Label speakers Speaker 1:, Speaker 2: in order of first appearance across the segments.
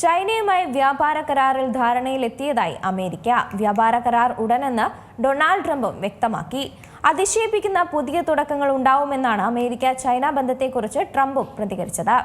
Speaker 1: ചൈനയുമായി വ്യാപാര കരാറിൽ ധാരണയിലെത്തിയതായി അമേരിക്ക. വ്യാപാര കരാർ ഉടനെന്ന് ഡൊണാൾഡ് ട്രംപും വ്യക്തമാക്കി. അതിശയിപ്പിക്കുന്ന പുതിയ തുടക്കങ്ങൾ ഉണ്ടാവുമെന്നാണ് അമേരിക്ക ചൈന ബന്ധത്തെക്കുറിച്ച് ട്രംപും പ്രതികരിച്ചത്.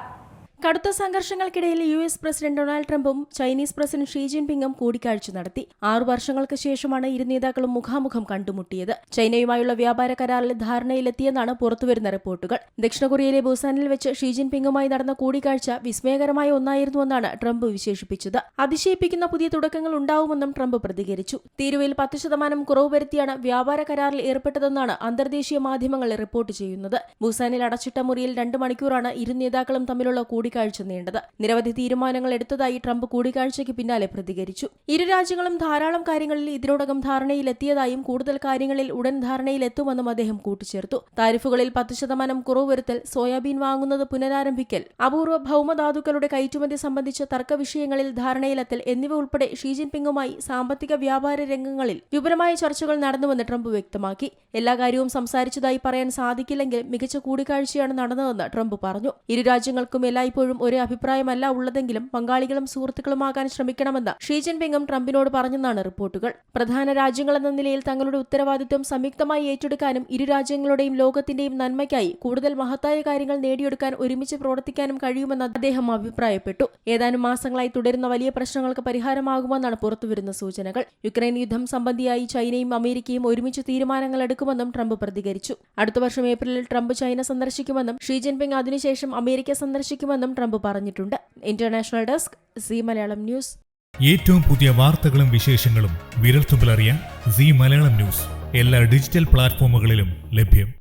Speaker 2: കടുത്ത സംഘർഷങ്ങൾക്കിടയിൽ യു എസ് പ്രസിഡന്റ് ഡൊണാൾഡ് ട്രംപും ചൈനീസ് പ്രസിഡന്റ് ഷീ ജിൻപിങ്ങും കൂടിക്കാഴ്ച നടത്തി. ആറു വർഷങ്ങൾക്ക് ശേഷമാണ് ഇരു നേതാക്കളും മുഖാമുഖം കണ്ടുമുട്ടിയത്. ചൈനയുമായുള്ള വ്യാപാര കരാറിൽ ധാരണയിലെത്തിയെന്നാണ് പുറത്തുവരുന്ന റിപ്പോർട്ടുകൾ. ദക്ഷിണ കൊറിയയിലെ ബുസാനിൽ വെച്ച് ഷീ ജിൻപിങ്ങുമായി നടന്ന കൂടിക്കാഴ്ച വിസ്മയകരമായ ഒന്നായിരുന്നുവെന്നാണ് ട്രംപ് വിശേഷിപ്പിച്ചത്. അതിശയിപ്പിക്കുന്ന പുതിയ തുടക്കങ്ങൾ ഉണ്ടാവുമെന്നും ട്രംപ് പ്രതികരിച്ചു. തീരുവയിൽ പത്ത് ശതമാനം കുറവ് വരുത്തിയാണ് വ്യാപാര കരാറിൽ ഏർപ്പെട്ടതെന്നാണ് അന്തർദേശീയ മാധ്യമങ്ങൾ റിപ്പോർട്ട് ചെയ്യുന്നത്. ബുസാനിൽ അടച്ചിട്ട മുറിയിൽ രണ്ട് മണിക്കൂറാണ് ഇരു നേതാക്കളും തമ്മിലുള്ള കൂടിക്കാഴ്ച നീണ്ടത് നിരവധി തീരുമാനങ്ങൾ എടുത്തതായി ട്രംപ് കൂടിക്കാഴ്ചയ്ക്ക് പിന്നാലെ പ്രതികരിച്ചു. ഇരു രാജ്യങ്ങളും ധാരാളം കാര്യങ്ങളിൽ ഇതിനോടകം ധാരണയിലെത്തിയതായും കൂടുതൽ കാര്യങ്ങളിൽ ഉടൻ ധാരണയിലെത്തുമെന്നും അദ്ദേഹം കൂട്ടിച്ചേർത്തു. താരിഫുകളിൽ പത്ത് ശതമാനം കുറവ് വരുത്തൽ സോയാബീൻ വാങ്ങുന്നത് പുനരാരംഭിക്കൽ അപൂർവ ഭൗമധാതുക്കളുടെ കയറ്റുമതി സംബന്ധിച്ച തർക്ക വിഷയങ്ങളിൽ ധാരണയിലെത്തൽ എന്നിവ ഉൾപ്പെടെ ഷീ ജിൻപിങ്ങുമായി സാമ്പത്തിക വ്യാപാര രംഗങ്ങളിൽ വിപുലമായ ചർച്ചകൾ നടന്നുവെന്ന് ട്രംപ് വ്യക്തമാക്കി. എല്ലാ കാര്യവും സംസാരിച്ചതായി പറയാൻ സാധിക്കില്ലെങ്കിൽ മികച്ച കൂടിക്കാഴ്ചയാണ് നടന്നതെന്ന് ട്രംപ് പറഞ്ഞു. ഇരു രാജ്യങ്ങൾക്കും എല്ലായ്പ്പോഴും ഒരേ അഭിപ്രായമല്ല ഉള്ളതെങ്കിലും പങ്കാളികളും സുഹൃത്തുക്കളുമാകാൻ ശ്രമിക്കണമെന്ന് ഷീ ജിൻപിങ്ങും ട്രംപിനോട് പറഞ്ഞെന്നാണ് റിപ്പോർട്ടുകൾ. പ്രധാന രാജ്യങ്ങളെന്ന നിലയിൽ തങ്ങളുടെ ഉത്തരവാദിത്വം സംയുക്തമായി ഏറ്റെടുക്കാനും ഇരു രാജ്യങ്ങളുടെയും ലോകത്തിന്റെയും നന്മയ്ക്കായി കൂടുതൽ മഹത്തായ കാര്യങ്ങൾ നേടിയെടുക്കാൻ ഒരുമിച്ച് പ്രവർത്തിക്കാനും കഴിയുമെന്ന് അദ്ദേഹം അഭിപ്രായപ്പെട്ടു. ഏതാനും മാസങ്ങളായി തുടരുന്ന വലിയ പ്രശ്നങ്ങൾക്ക് പരിഹാരമാകുമെന്നാണ് പുറത്തുവരുന്ന സൂചനകൾ. യുക്രൈൻ യുദ്ധം സംബന്ധിയായി ചൈനയും അമേരിക്കയും ഒരുമിച്ച് തീരുമാനങ്ങൾ എടുക്കുമെന്നും ട്രംപ് പ്രതികരിച്ചു. അടുത്ത വർഷം ഏപ്രിലിൽ ട്രംപ് ചൈന സന്ദർശിക്കുമെന്നും ഷീ ജിൻപിങ് അതിനുശേഷം അമേരിക്ക സന്ദർശിക്കുമെന്നും ട്രംപ് പറഞ്ഞിട്ടുണ്ട്. International desk C Malayalam news.
Speaker 3: ഏറ്റവും പുതിയ വാർത്തകളും വിശേഷങ്ങളും വിരൽത്തുമ്പിലറിയാൻ സി മലയാളം ന്യൂസ്. എല്ലാ ഡിജിറ്റൽ പ്ലാറ്റ്ഫോമുകളിലും ലഭ്യം.